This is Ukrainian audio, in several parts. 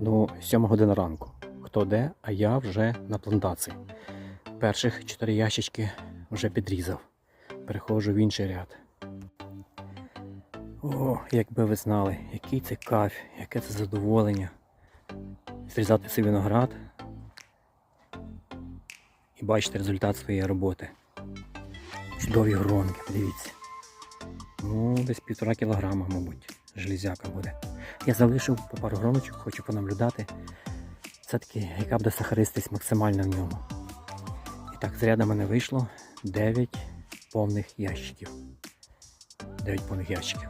Ну, 7 година ранку. Хто де, а я вже на плантації. Перших чотири ящички вже підрізав. Переходжу в інший ряд. О, якби ви знали, який це кайф, яке це задоволення. Зрізати цей виноград і бачити результат своєї роботи. Чудові гронки, подивіться. Ну, десь півтора кілограма, мабуть, железяка буде. Я залишив по пару гроночок, хочу понаблюдати. Все-таки, яка буде сахаристість максимальна в ньому. І так, зряда мене вийшло 9 повних ящиків. 9 повних ящиків.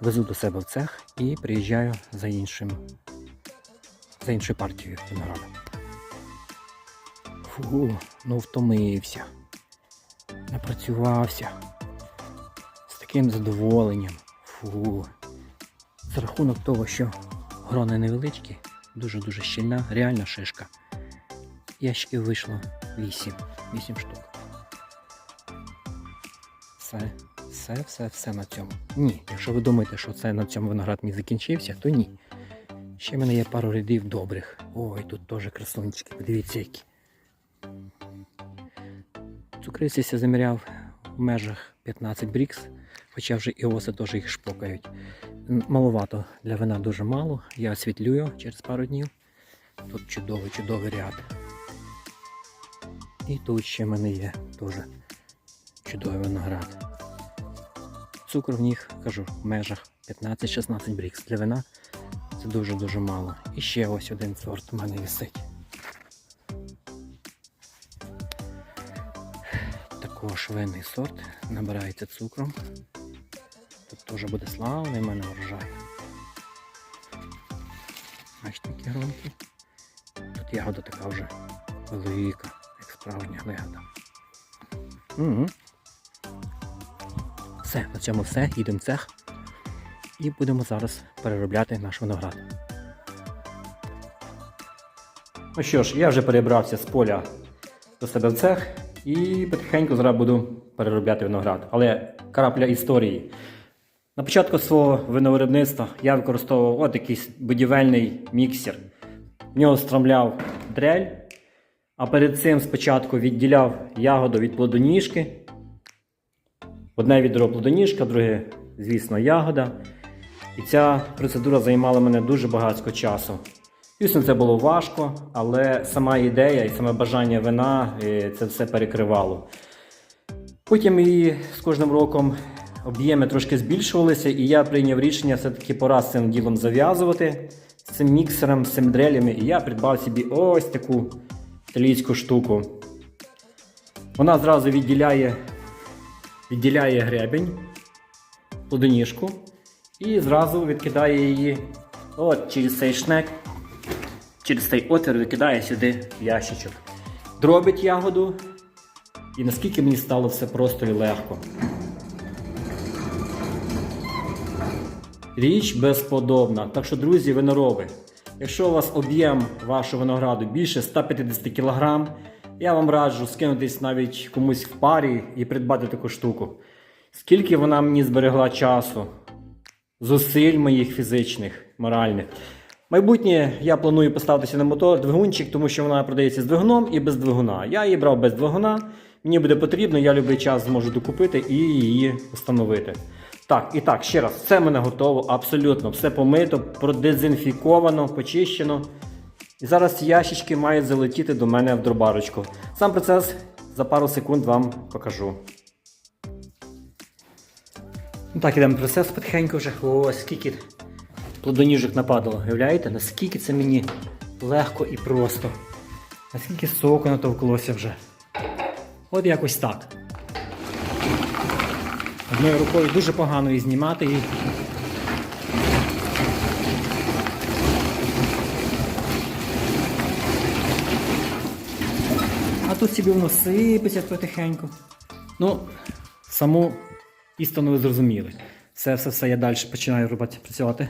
Везу до себе в цех і приїжджаю за іншим. За іншою партією винограду. Фу, ну втомився. Напрацювався. З таким задоволенням. Фу. За рахунок того, що грони невеличкі, дуже-дуже щільна, реальна шишка. Ящиків вийшло 8. 8 штук. Все, все, все, все на цьому. Ні, якщо ви думаєте, що це на цьому виноград мій закінчився, то ні. Ще в мене є пару рядів добрих. Ой, тут теж красунчики, подивіться які. Цукриці я заміряв в межах 15 брікс, хоча вже і оси теж їх шпокають. Маловато для вина дуже мало. Я освітлюю через пару днів. Тут чудовий, чудовий ряд. І тут ще в мене є теж чудовий виноград. Цукор в них, кажу, в межах 15-16 брікс. Для вина це дуже-дуже мало. І ще ось один сорт в мене висить. Також винний сорт набирається цукром. Теж буде славний в мене врожай. Бачите, які громкі. Тут ягода така вже велика, як справжня ягода. Угу. Все, на цьому все. Їдемо в цех. І будемо зараз переробляти наш виноград. Ну що ж, я вже перебрався з поля до себе в цех і потихеньку зараз буду переробляти виноград. Але крапля історії. На початку свого виновиробництва я використовував от якийсь будівельний міксер. В нього стромляв дрель, а перед цим спочатку відділяв ягоду від плодоніжки. Одне відро плодоніжка, друге, звісно, ягода. І ця процедура займала мене дуже багатько часу. Звісно, це було важко, але сама ідея і саме бажання вина е, це все перекривало. Потім і з кожним роком об'єми трошки збільшувалися, і я прийняв рішення все-таки пора з цим ділом зав'язувати з цим міксером, з цим дрелями. І я придбав собі ось таку італійську штуку. Вона зразу відділяє, відділяє гребень, плодоніжку, і зразу відкидає її от через цей шнек, через цей отвір викидає сюди ящичок. Дробить ягоду, і наскільки мені стало все просто і легко. Річ безподобна. Так що, друзі, винороби, якщо у вас об'єм вашого винограду більше 150 кг, я вам раджу скинутись навіть комусь в парі і придбати таку штуку. Скільки вона мені зберегла часу, зусиль моїх фізичних, моральних. Майбутнє я планую поставитися на мотор двигунчик, тому що вона продається з двигуном і без двигуна. Я її брав без двигуна. Мені буде потрібно, я будь-який час зможу докупити і її встановити. Так, і так, ще раз, все мене готово, абсолютно, все помито, продезінфіковано, почищено. І зараз ящички мають залетіти до мене в дробарочку. Сам процес за пару секунд вам покажу. Ну так, ідемо процес потихеньку вже. Ось скільки плодоніжок нападало. Уявляєте, наскільки це мені легко і просто. Наскільки соку натовклося вже. От якось так. Одною рукою дуже погано її знімати і. А тут собі воно сипеться потихеньку. Ну, саму істину ви зрозуміли. Все-все-все я далі починаю працювати